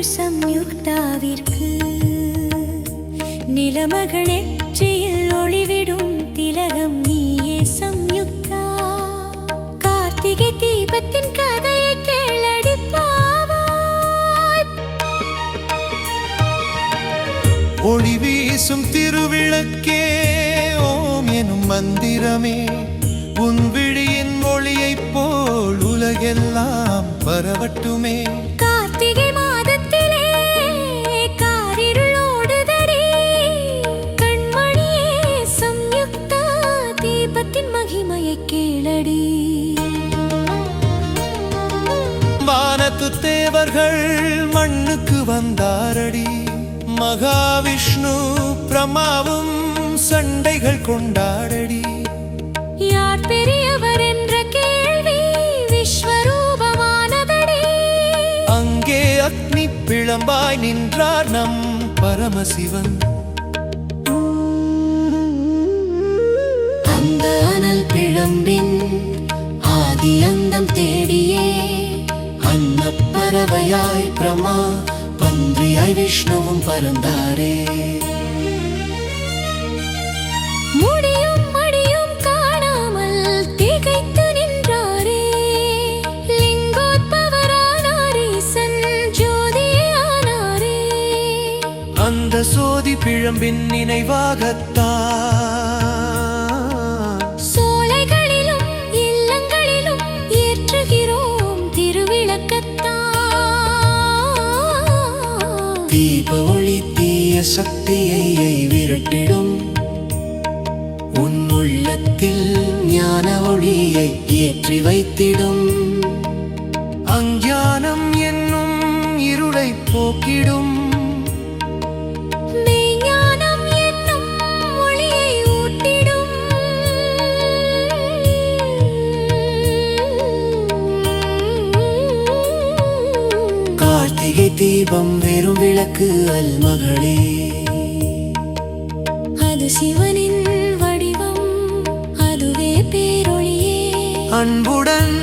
சம்யுக்தாவிற்கு நிலமகள் எச்சியில் ஒளிவிடும் திலகம் நீயே சம்யுக்தா. கார்த்திகை தீபத்தின் கதையை கேளடிப்பாவாய் ஒளி வீசும் திருவிளக்கே ஓம் எனும் மந்திரமே. உன் விழியின் மொழியைப் போல் உலகெல்லாம் பரவட்டுமே. வானத்து தேவர்கள் மண்ணுக்கு வந்தாரடி. மகாவிஷ்ணு பிரமாவும் சண்டைகள் கொண்டாடடி. யார் பெரியவர் என்ற கேள்வி விஸ்வரூபமானதடி. அங்கே அக்னி பிளம்பாய் நின்றார் நம் பரமசிவன். அந்த அனல் பிழம்பின் ஆதி அந்தம் தேடியே. அன்னப்பறவையாய் பிரமா பன்றியாய் விஷ்ணுவும் பறந்தாரே முடியும் மடியும் காணாமல் திகைத்து நின்றாரே லிங்கோத்பவரானார் ஈசன் ஜோதியானாரே அந்த சோதி பிழம்பின் நினைவாகத்தான் தீப ஒளி தீய சக்தியை விரட்டிடும். உன் உள்ளத்தில் ஞான ஒளியை ஏற்றி வைத்திடும். அஞ்ஞானம் என்னும் இருளை போக்கிடும். கார்த்திகை தீபம் வெறும் விளக்கு அல் மகளே அது சிவனின் வடிவம் அதுவே பேரொளியே அன்புடன்